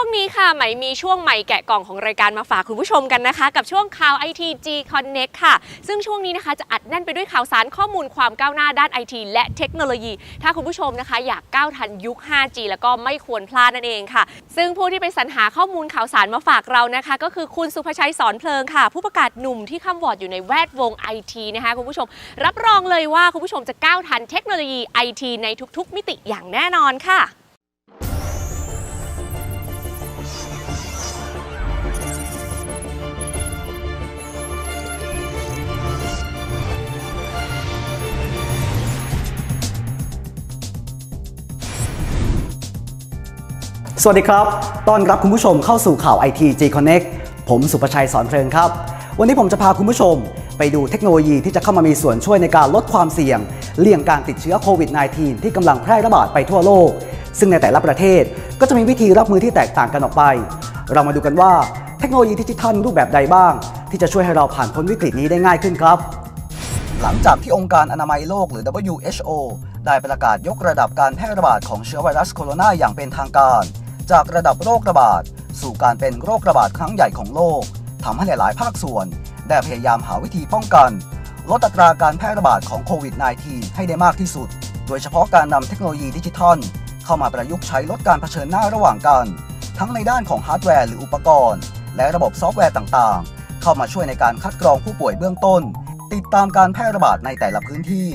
วงนี้ค่ะไหมมีช่วงใหม่แกะกล่องของรายการมาฝากคุณผู้ชมกันนะคะ กับช่วงข่าว IT G Connect ค่ะ ซึ่งช่วงนี้นะคะจะอัดแน่นไปด้วยข่าวสารข้อมูลความก้าวหน้าด้าน IT และเทคโนโลยี ถ้าคุณผู้ชมนะคะ อยากก้าวทันยุค 5G แล้วก็ไม่ควรพลาดนั่นเองค่ะ ซึ่งผู้ที่ไปสรรหาข้อมูลข่าวสารมาฝากเรานะคะ ก็คือคุณสุภชัยสอนเพลิงค่ะ ผู้ประกาศหนุ่มที่ข้ามวอร์ดอยู่ในแวดวง IT นะคะคุณผู้ชม รับรองเลยว่าคุณผู้ชมจะก้าวทันเทคโนโลยี IT ในทุก ๆ มิติอย่างแน่นอนค่ะ สวัสดีครับ ต้อนรับคุณผู้ชมเข้าสู่ข่าว IT G Connect ผมสุประชัยสอนเพลินครับ วันนี้ผมจะพาคุณผู้ชม ไปดูเทคโนโลยีที่จะเข้ามามีส่วนช่วยในการลดความเสี่ยง เลี่ยงการติดเชื้อโควิด -19 ที่กำลังแพร่ระบาดไปทั่วโลก ซึ่งในแต่ละประเทศก็จะมีวิธีรับมือที่แตกต่างกันออกไป เรามาดูกันว่าเทคโนโลยีดิจิทัลรูปแบบใดบ้าง ที่จะช่วยให้เราผ่านพ้นวิกฤตนี้ได้ง่ายขึ้นครับ หลังจากที่องค์การอนามัยโลกหรือ WHO ได้ประกาศยกระดับการแพร่ระบาดของเชื้อไวรัสโคโรนาอย่างเป็นทางการ จากระดับโรคระบาด สู่การเป็นโรคระบาดครั้งใหญ่ของโลกทำให้หลาย ๆ ภาคส่วนได้พยายามหาวิธีป้องกัน ลดอัตราการแพร่ระบาดของโควิด -19 ให้ได้มากที่สุด โดยเฉพาะการนำเทคโนโลยีดิจิทัล เข้ามาประยุกต์ใช้ลดการเผชิญหน้าระหว่างกัน ทั้งในด้านของฮาร์ดแวร์หรืออุปกรณ์ และระบบซอฟต์แวร์ต่าง ๆ เข้ามาช่วยในการคัดกรองผู้ป่วยเบื้องต้น ติดตามการแพร่ระบาดในแต่ละพื้นที่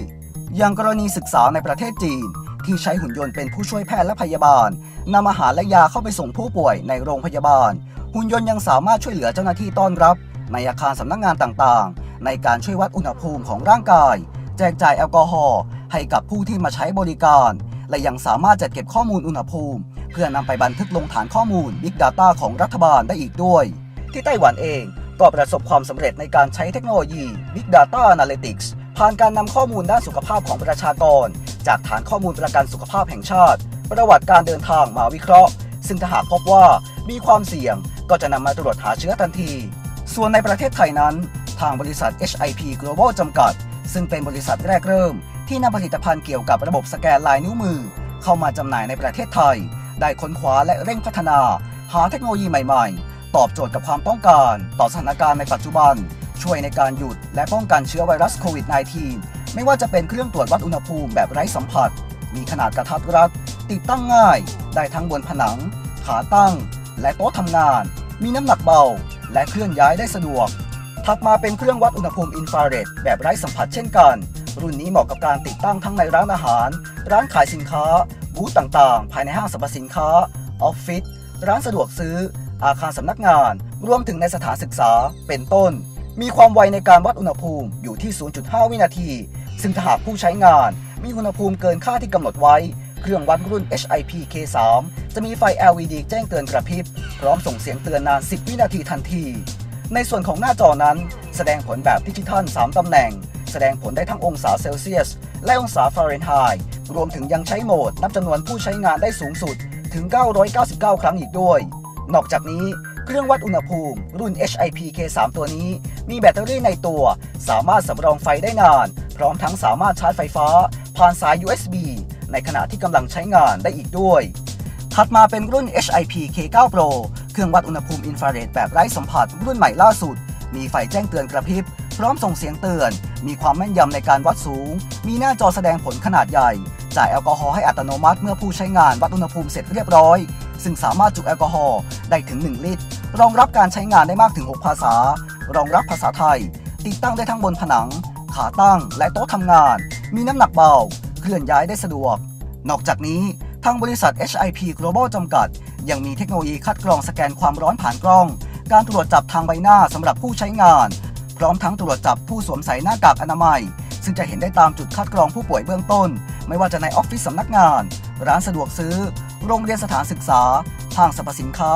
อย่างกรณีศึกษาในประเทศจีนที่ใช้หุ่นยนต์เป็นผู้ช่วยแพทย์และพยาบาล นำอาหารและยาเข้าไปส่งผู้ป่วยในโรงพยาบาล หุ่นยนต์ยังสามารถช่วยเหลือเจ้าหน้าที่ต้อนรับ ในอาคารสำนักงานต่างๆ ในการช่วยวัดอุณหภูมิของร่างกาย แจกจ่ายแอลกอฮอล์ให้กับผู้ที่มาใช้บริการ และยังสามารถจัดเก็บข้อมูลอุณหภูมิ เพื่อนำไปบันทึกลงฐานข้อมูล Big Data ของรัฐบาลได้อีกด้วย ที่ไต้หวันเองก็ประสบความสำเร็จในการใช้เทคโนโลยี Big Data Analytics ผ่านการนำข้อมูลด้านสุขภาพของประชากร จากฐานข้อมูลประกันสุขภาพแห่งชาติ ประวัติการเดินทางมาวิเคราะห์ ซึ่งถ้าหากพบว่ามีความเสี่ยงก็จะนำมาตรวจหาเชื้อทันที ส่วนในประเทศไทยนั้น ทางบริษัท HIP Global จำกัด ซึ่งเป็นบริษัทแรกเริ่ม ที่นำผลิตภัณฑ์เกี่ยวกับระบบสแกนลายนิ้วมือ เข้ามาจำหน่ายในประเทศไทย ได้ค้นคว้าและเร่งพัฒนา หาเทคโนโลยีใหม่ๆ ตอบโจทย์กับความต้องการ ต่อสถานการณ์ในปัจจุบัน ช่วยในการหยุด และป้องกันเชื้อไวรัสโควิด -19 ไม่ว่าจะเป็นเครื่องตรวจวัดอุณหภูมิแบบไร้สัมผัส มีขนาดกระทัดรัด ติดตั้งง่าย ได้ทั้งบนผนัง ขาตั้ง และโต๊ะทำงาน มีน้ำหนักเบา และเคลื่อนย้ายได้สะดวก ถัดมาเป็นเครื่องวัดอุณหภูมิอินฟราเรดแบบไร้สัมผัสเช่นกัน รุ่นนี้เหมาะกับการติดตั้งทั้งในร้านอาหาร ร้านขายสินค้า บูธต่างๆ ภายในห้างสรรพสินค้า ออฟฟิศ ร้านสะดวกซื้อ อาคารสำนักงาน รวมถึงในสถานศึกษา เป็นต้น มีความไวในการวัดอุณหภูมิอยู่ที่ 0.5 วินาที ซึ่งถ้าหากผู้ใช้งาน มีอุณหภูมิเกินค่าที่กำหนดไว้ เครื่องวัดรุ่น HIP K3 จะมีไฟ LED แจ้งเตือนกระพริบ พร้อมส่งเสียงเตือนนาน 10 วินาทีทันที ในส่วนของหน้าจอนั้น แสดงผลแบบดิจิทัล 3 ตำแหน่ง แสดงผลได้ทั้งองศาเซลเซียส และองศาฟาเรนไฮต์รวมถึงยังใช้โหมดนับจำนวนผู้ใช้งานได้สูงสุดถึง 999 ครั้งอีกด้วย นอกจากนี้เครื่องวัดอุณหภูมิรุ่น HIP K3 ตัวนี้ มีแบตเตอรี่ในตัว สามารถสำรองไฟได้นาน พร้อมทั้งสามารถชาร์จไฟฟ้า ผ่านสาย USB ในขณะที่กำลังใช้งานได้อีกด้วย ถัดมาเป็นรุ่น HIP K9 Pro เครื่องวัดอุณหภูมิอินฟราเรดแบบไร้สัมผัสรุ่นใหม่ล่าสุด มีไฟแจ้งเตือนกระพริบ พร้อมส่งเสียงเตือน มีความแม่นยำในการวัดสูง มีหน้าจอแสดงผลขนาดใหญ่ จ่ายแอลกอฮอล์ให้อัตโนมัติเมื่อผู้ใช้งานวัดอุณหภูมิเสร็จเรียบร้อย ซึ่งสามารถจุแอลกอฮอล์ได้ถึง 1 ลิตร รองรับการใช้งานได้มากถึง 6 ภาษา รองรับภาษาไทย ติดตั้งได้ทั้งบนผนัง ขาตั้งและโต๊ะทำงาน มีน้ำหนักเบา เคลื่อนย้ายได้สะดวก นอกจากนี้ทางบริษัท HIP Global จำกัด ยังมีเทคโนโลยีคัดกรองสแกนความร้อนผ่านกล้อง การตรวจจับทางใบหน้าสำหรับผู้ใช้งาน พร้อมทั้งตรวจจับผู้สวมใส่หน้ากากอนามัย ซึ่งจะเห็นได้ตามจุดคัดกรองผู้ป่วยเบื้องต้น ไม่ว่าจะในออฟฟิศสำนักงาน ร้านสะดวกซื้อ โรงเรียนสถานศึกษาห้างสรรพสินค้า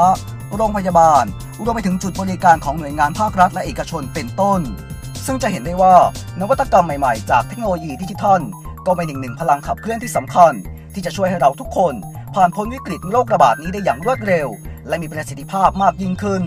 โรงพยาบาลรวมไปถึงจุดบริการของหน่วยงานภาครัฐและเอกชนเป็นต้น ซึ่งจะเห็นได้ว่านวัตกรรมใหม่ๆ จากเทคโนโลยีดิจิทัล ก็เป็นอีกหนึ่งพลังขับเคลื่อนที่สำคัญ ที่จะช่วยให้เราทุกคน ผ่านพ้นวิกฤตโรคระบาดนี้ได้อย่างรวดเร็ว และมีประสิทธิภาพมากยิ่งขึ้น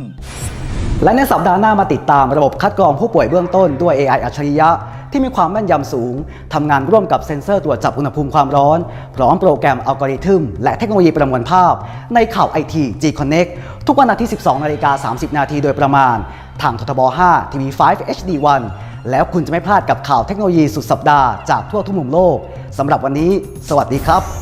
และในสัปดาห์หน้ามาติดตามระบบคัดกรองผู้ป่วยเบื้องต้นด้วย AI อัจฉริยะที่มีความแม่นยำสูง ทำงานร่วมกับเซ็นเซอร์ตรวจจับอุณหภูมิความร้อน พร้อมโปรแกรมอัลกอริทึม และเทคโนโลยีประมวลภาพ ในข่าวไอที G Connect ทุกวันอาทิตย์ 12 นาฬิกา 30 นาทีโดยประมาณ ทางททบ5ทีวี5 HD1 แล้วคุณจะไม่พลาดกับข่าวเทคโนโลยีสุดสัปดาห์จากทั่วทุกมุมโลกสำหรับวันนี้ สวัสดีครับ